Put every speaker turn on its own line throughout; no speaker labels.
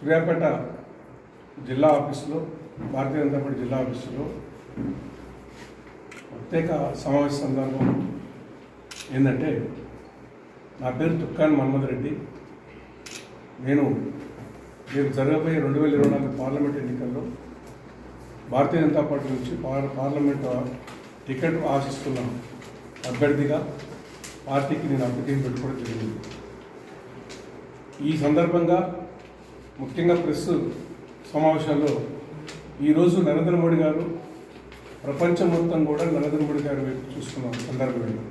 సూర్యాపేట జిల్లా ఆఫీసులో భారతీయ జనతా పార్టీ జిల్లా ఆఫీసులో ప్రత్యేక సమావేశ సందర్భం ఏంటంటే నా పేరు తుక్కాన్ మన్మోహన్ రెడ్డి. నేను రేపు జరగబోయే రెండు వేల ఇరవై నాలుగు పార్లమెంట్ ఎన్నికల్లో భారతీయ జనతా పార్టీ నుంచి పార్- పార్లమెంట్ టికెట్ ఆశిస్తున్న అభ్యర్థిగా పార్టీకి నేను అప్లికేషన్ పెట్టుకోవడం జరిగింది. ఈ సందర్భంగా ముఖ్యంగా ప్రెస్ సమావేశాల్లో ఈరోజు నరేంద్ర మోడీ గారు ప్రపంచం మొత్తం కూడా నరేంద్ర మోడీ గారి వైపు చూసుకున్న సందర్భంలో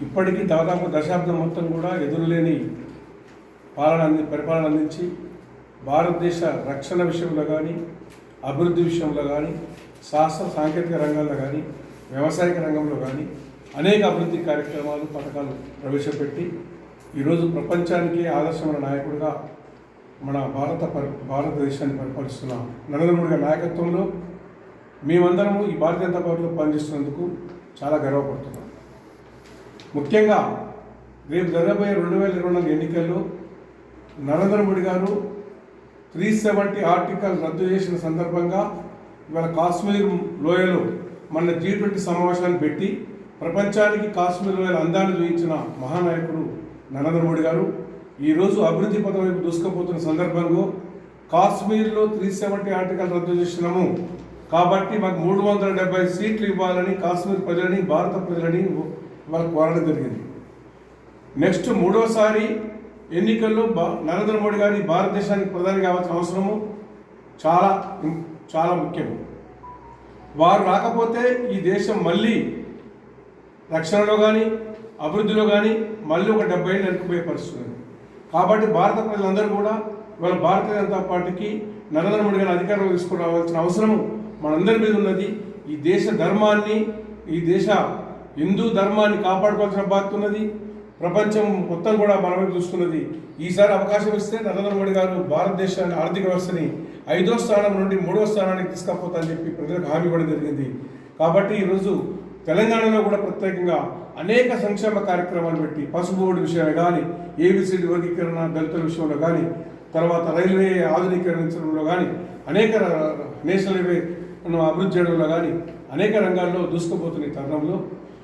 ఇప్పటికీ దాదాపు దశాబ్దం మొత్తం కూడా ఎదురులేని పాలన అంది పరిపాలన అందించి భారతదేశ రక్షణ విషయంలో కానీ అభివృద్ధి విషయంలో కానీ శాస్త్ర సాంకేతిక రంగాల్లో కానీ వ్యవసాయక రంగంలో కానీ అనేక అభివృద్ధి కార్యక్రమాలు పథకాలు ప్రవేశపెట్టి ఈరోజు ప్రపంచానికి ఆదర్శమైన నాయకుడిగా మన భారత పరి భారతదేశాన్ని పరిపాలిస్తున్న నరేంద్ర మోడీ గారి నాయకత్వంలో మేమందరము ఈ భారతీయ జనతా పార్టీలో పనిచేస్తున్నందుకు చాలా గర్వపడుతున్నాం. ముఖ్యంగా రేపు జరగబోయే రెండు వేల ఇరవై నాలుగు ఎన్నికల్లో నరేంద్ర మోడీ గారు త్రీ సెవెంటీ ఆర్టికల్ రద్దు చేసిన సందర్భంగా ఇవాళ కాశ్మీర్ లోయలో మన జీ ట్వంటీ సమావేశాన్ని పెట్టి ప్రపంచానికి కాశ్మీర్ లోయల అందాన్ని చూపించిన మహానాయకుడు నరేంద్ర మోడీ గారు ఈరోజు అభివృద్ధి పథం వైపు దూసుకుపోతున్న సందర్భంలో కాశ్మీర్లో త్రీ సెవెంటీ ఆర్టికల్ రద్దు చేసినాము. కాబట్టి మాకు మూడు వందల డెబ్బై సీట్లు ఇవ్వాలని కాశ్మీర్ ప్రజలని భారత ప్రజలని వాళ్ళకు కోరడం జరిగింది. నెక్స్ట్ మూడోసారి ఎన్నికల్లో నరేంద్ర మోడీ గారి భారతదేశానికి ప్రధాని కావాల్సిన అవసరము చాలా చాలా ముఖ్యం వారు రాకపోతే ఈ దేశం మళ్ళీ రక్షణలో కానీ అభివృద్ధిలో కానీ మళ్ళీ ఒక డెబ్బై ఏళ్ళు వెనుకపోయే పరిస్థితి కాబట్టి భారత ప్రజలందరూ కూడా ఇవాళ భారతీయ జనతా పార్టీకి నరేంద్ర మోడీ గారిని అధికారంలో తీసుకురావాల్సిన అవసరం మనందరి మీద ఉన్నది. ఈ దేశ ధర్మాన్ని ఈ దేశ హిందూ ధర్మాన్ని కాపాడుకోవాల్సిన బాధ్యత ఉన్నది. ప్రపంచం మొత్తం కూడా మనమే చూస్తున్నది. ఈసారి అవకాశం ఇస్తే నరేంద్ర మోడీ గారు భారతదేశాన్ని ఆర్థిక వ్యవస్థని ఐదో స్థానం నుండి మూడో స్థానానికి తీసుకపోతా చెప్పి ప్రజలకు హామీ ఇవ్వడం జరిగింది. కాబట్టి ఈరోజు తెలంగాణలో కూడా ప్రత్యేకంగా అనేక సంక్షేమ కార్యక్రమాలు పెట్టి పసుబోర్డు విషయమే కానీ ఏబిసిడి వర్గీకరణ దళితుల విషయంలో కానీ తర్వాత రైల్వే ఆధునీకరించడంలో కానీ అనేక నేషనల్ హైవే అభివృద్ధి చేయడంలో కానీ అనేక రంగాల్లో దూసుకుపోతున్న ఈ తరుణంలో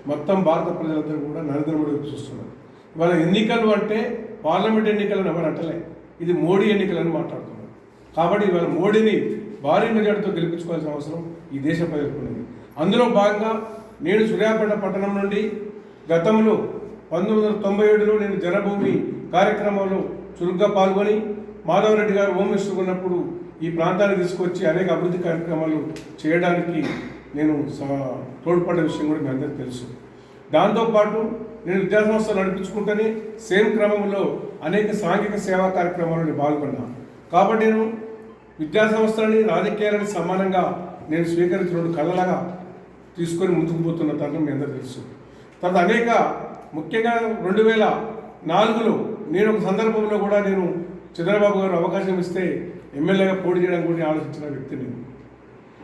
మొత్తం భారత ప్రజలందరూ కూడా నరేంద్ర మోడీ చూస్తున్నారు. ఇవాళ ఎన్నికలు అంటే పార్లమెంట్ ఎన్నికలను ఎవరు అంటలే. ఇది మోడీ ఎన్నికలని మాట్లాడుతున్నారు. కాబట్టి ఇవాళ మోడీని భారీ మెజార్టీతో గెలిపించుకోవాల్సిన అవసరం ఈ దేశ ప్రజలకు ఉన్నది. అందులో భాగంగా నేను సూర్యాపేట పట్టణం నుండి గతంలో పంతొమ్మిది వందల తొంభై ఏడులో నేను జనభూమి కార్యక్రమంలో చురుగ్గా పాల్గొని మాధవరెడ్డి గారు హోమ్ మినిస్టర్ ఉన్నప్పుడు ఈ ప్రాంతాన్ని తీసుకొచ్చి అనేక అభివృద్ధి కార్యక్రమాలు చేయడానికి నేను తోడ్పడ్డ విషయం కూడా మీ అందరికీ తెలుసు. దాంతోపాటు నేను విద్యాసంస్థలు నడిపించుకుంటూనే సేమ్ క్రమంలో అనేక సాంఘిక సేవా కార్యక్రమాల్లో నేను పాల్గొన్నాను కాబట్టి నేను విద్యాసంస్థలని రాజకీయాలని సమానంగా నేను స్వీకరించి రెండు కళలాగా తీసుకొని ముందుకు పోతున్న తరుణం మీ అందరూ తెలుసు. తర్వాత అనేక ముఖ్యంగా రెండు వేల నాలుగులో నేను ఒక సందర్భంలో కూడా నేను చంద్రబాబు గారు అవకాశం ఇస్తే ఎమ్మెల్యేగా పోటీ చేయడం కూడా ఆలోచించిన వ్యక్తి నేను.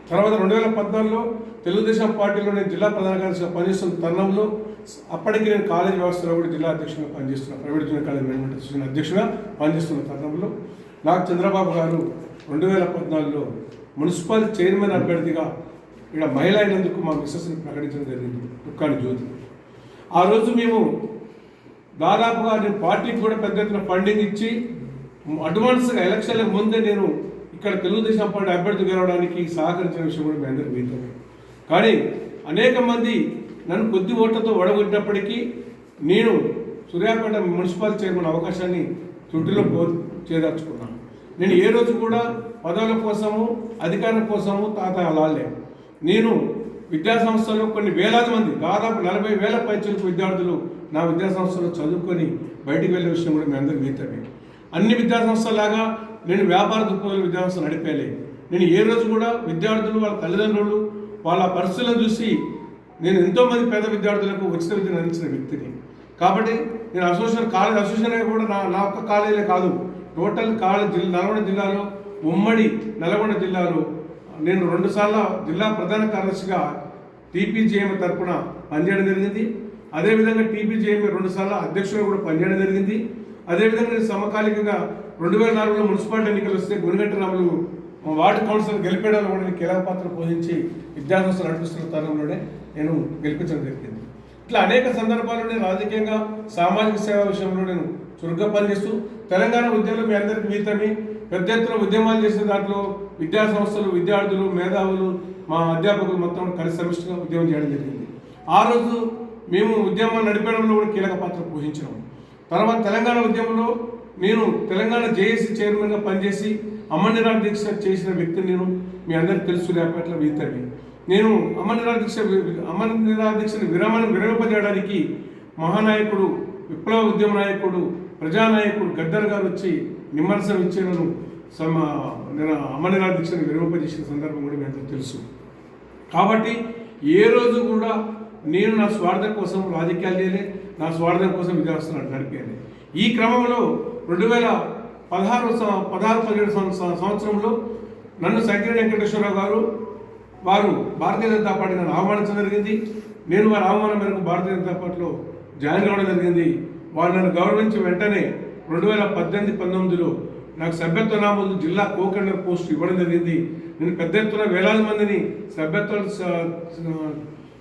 తర్వాత రెండు వేల పద్నాలుగులో తెలుగుదేశం పార్టీలో నేను జిల్లా ప్రధాన కార్యదర్శిగా పనిచేస్తున్న తరుణంలో అప్పటికి నేను కాలేజ్ వ్యవస్థలో కూడా జిల్లా అధ్యక్షుడిగా పనిచేస్తున్నా. Private junior college management association అధ్యక్షుడిగా పనిచేస్తున్న తరుణంలో నాకు చంద్రబాబు గారు రెండు వేల పద్నాలుగులో మున్సిపల్ చైర్మన్ అభ్యర్థిగా ఇక్కడ మహిళ అయినందుకు మా మిస్సెస్ని ప్రకటించడం జరిగింది. దుఃఖాన్ని జ్యోతి. ఆ రోజు మేము దాదాపుగా నేను పార్టీకి కూడా పెద్ద ఎత్తున ఫండింగ్ ఇచ్చి అడ్వాన్స్గా ఎలక్షన్లకు ముందే నేను ఇక్కడ తెలుగుదేశం పార్టీ అభ్యర్థి గెలవడానికి సహకరించిన విషయం కూడా మీ అందరికీ మిగతామే కానీ అనేక మంది నన్ను కొద్ది ఓట్లతో వడగొట్టినప్పటికీ నేను సూర్యాపేట మున్సిపల్ చైర్మన్ అవకాశాన్ని చుట్టూలో పో చేదార్చుకున్నాను నేను ఏ రోజు కూడా పదవుల కోసము అధికారం కోసము తాత అలాలే నేను విద్యాసంస్థలు కొన్ని వేలాది మంది దాదాపు నలభై వేల పైచలకు విద్యార్థులు నా విద్యాసంస్థలో చదువుకొని బయటికి వెళ్ళే విషయం కూడా మీ అందరికీ మిగతామే అన్ని విద్యాసంస్థలాగా నేను వ్యాపార దృక్పథాలు విద్యా సంస్థ నడిపేలే నేను ఏ రోజు కూడా విద్యార్థులు వాళ్ళ తల్లిదండ్రులు వాళ్ళ పరిస్థితులను చూసి నేను ఎంతోమంది పేద విద్యార్థులకు ఉచిత విద్యను అందించిన వ్యక్తిని. కాబట్టి నేను అసోసియేషన్ కాలేజ్ అసోసియేషన్ కూడా నా నా ఒక్క కాలేజీలే కాదు టోటల్ కాలేజ్ జిల్లా నల్గొండ జిల్లాలో ఉమ్మడి నల్గొండ జిల్లాలో నేను రెండుసార్లు జిల్లా ప్రధాన కార్యదర్శిగా టీపీజేఎం తరపున పనిచేయడం జరిగింది. అదేవిధంగా టీపీజేఎం రెండుసార్లు అధ్యక్షుడు కూడా పనిచేయడం జరిగింది. అదేవిధంగా నేను సమకాలికంగా రెండు వేల నాలుగులో మున్సిపాలిటీ ఎన్నికలు వస్తే గురిగంట రాములు మా వార్డు కౌన్సిలర్ గెలిపేయడంలో కూడా నేను కీలక పాత్ర పోషించి విద్యాసంస్థలు నడిపిస్తున్న తరుణంలోనే నేను గెలిపించడం జరిగింది. ఇట్లా అనేక సందర్భాల్లో నేను రాజకీయంగా సామాజిక సేవ విషయంలో నేను చురుగ్గా పనిచేస్తూ తెలంగాణ ఉద్యమంలో మీ అందరికీ మిగతామి పెద్ద ఎత్తున ఉద్యమాలు చేసిన దాంట్లో విద్యా సంస్థలు విద్యార్థులు మేధావులు మా అధ్యాపకులు మొత్తం కలిసి సమిష్టిగా ఉద్యమం చేయడం జరిగింది. ఆ రోజు మేము ఉద్యమం నడిపడంలో కూడా కీలక పాత్ర పోషించినాం. తర్వాత తెలంగాణ ఉద్యమంలో నేను తెలంగాణ జేఏసీ చైర్మన్గా పనిచేసి అమరనిరా దీక్ష చేసిన వ్యక్తిని నేను మీ అందరికీ తెలుసు రేపట్ల వీతవి నేను అమరనిరా దీక్ష అమర్నిరా దీక్షను విరమణ విరమింపజేయడానికి మహానాయకుడు విప్లవ ఉద్యమ నాయకుడు ప్రజానాయకుడు గద్దర్ గారు వచ్చి నిమ్మరసం ఇచ్చేనను సమ నేను అమరనాథ దీక్షను విరమింపజేసిన సందర్భం కూడా మీ తెలుసు. కాబట్టి ఏ రోజు కూడా నేను నా స్వార్థం కోసం రాజకీయాలు చేయలే నా స్వార్థం కోసం విద్యావస్థలు నడిపేయాలి. ఈ క్రమంలో రెండు వేల పదహారు పదహారు పదిహేడు సంవత్సరంలో నన్ను సంకీర్ణ వెంకటేశ్వరరావు గారు వారు భారతీయ జనతా పార్టీ నన్ను ఆహ్వానించడం జరిగింది. నేను వారి ఆహ్వానం మేరకు భారతీయ జనతా పార్టీలో జాయిన్ కావడం జరిగింది. వారు నన్ను గౌరవించి వెంటనే రెండు వేల పద్దెనిమిది పంతొమ్మిదిలో నాకు సభ్యత్వ నామోదు జిల్లా కోకండర్ పోస్ట్ ఇవ్వడం జరిగింది. నేను పెద్ద ఎత్తున వేలాది మందిని సభ్యత్వాలు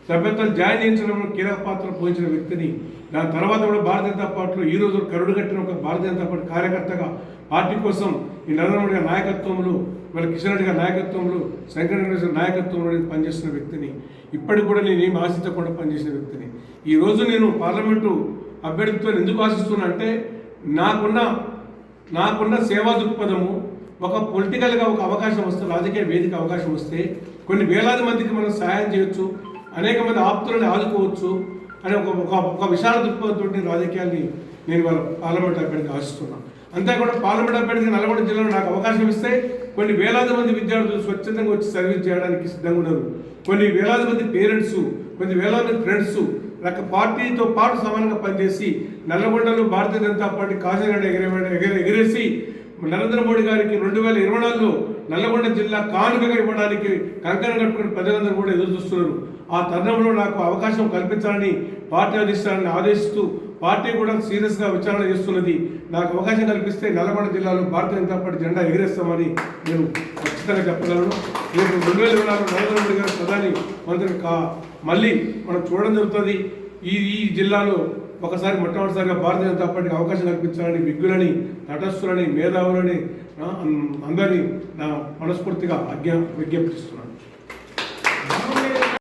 సభ్యత్వాలు జాయిన్ చేయించడంలో కీలక పాత్ర పోషించిన వ్యక్తిని. దాని తర్వాత కూడా భారతీయ జనతా పార్టీలో ఈ రోజు కరుడు కట్టిన ఒక భారతీయ జనతా పార్టీ కార్యకర్తగా పార్టీ కోసం ఈ నరేంద్ర మోడీ గారి నాయకత్వంలో వాళ్ళ కిషన్ రెడ్డి గారి నాయకత్వంలో శంకర నాయకత్వంలో నేను పనిచేస్తున్న వ్యక్తిని. ఇప్పటికి కూడా నేను ఏం ఆశించకుండా పనిచేసిన వ్యక్తిని. ఈ రోజు నేను పార్లమెంటు అభ్యర్థితో ఎందుకు ఆశిస్తున్నా అంటే నాకున్న నాకున్న సేవా దృక్పథము ఒక పొలిటికల్గా ఒక అవకాశం వస్తే రాజకీయ వేదిక అవకాశం వస్తే కొన్ని వేలాది మందికి మనం సహాయం చేయొచ్చు అనేక మంది ఆప్తులను ఆదుకోవచ్చు అనే ఒక ఒక ఒక విశాల దృక్పథంతో నేను రాజకీయాల్ని నేను వాళ్ళ పార్లమెంట్ అభ్యర్థిగా ఆశిస్తున్నాను అంతేకాకుండా పార్లమెంట్ అభ్యర్థిగా నల్గొండ జిల్లాలో నాకు అవకాశం ఇస్తే కొన్ని వేలాది మంది విద్యార్థులు స్వచ్ఛందంగా వచ్చి సర్వీస్ చేయడానికి సిద్ధంగా ఉన్నారు. కొన్ని వేలాది మంది పేరెంట్స్ కొన్ని వేలాది మంది ఫ్రెండ్స్ రక పార్టీతో పాటు సమానంగా పనిచేసి నల్లగొండలో భారతీయ జనతా పార్టీ కాజగడ్డ ఎగిరే ఎగిరే ఎగిరేసి నరేంద్ర మోడీ గారికి రెండు వేల ఇరవై నాలుగులో నల్లగొండ జిల్లా కానుకగా ఇవ్వడానికి కంకణం కట్టుకుని ప్రజలందరూ కూడా ఎదురు చూస్తున్నారు. ఆ తరుణంలో నాకు అవకాశం కల్పించాలని పార్టీ అధిష్టానాన్ని ఆదేశిస్తూ పార్టీ కూడా సీరియస్గా విచారణ చేస్తున్నది. నాకు అవకాశం కల్పిస్తే నల్లగొండ జిల్లాలో భారతీయ జనతా పార్టీ జెండా ఎగిరేస్తామని నేను ఖచ్చితంగా చెప్పగలను. రేపు రెండు వేల ఇరవై నాలుగు నరేంద్ర మోడీ గారు ప్రధాని మంత్రి కా మళ్ళీ మనం చూడడం జరుగుతుంది. ఈ ఈ జిల్లాలో ఒకసారి మొట్టమొదటిసారిగా భారతీయ జనతా పార్టీకి అవకాశం కల్పించాలని విజ్ఞులని తటస్థులని మేధావులని అందరినీ నా మనస్ఫూర్తిగా ఆజ్ఞ విజ్ఞప్తిస్తున్నాను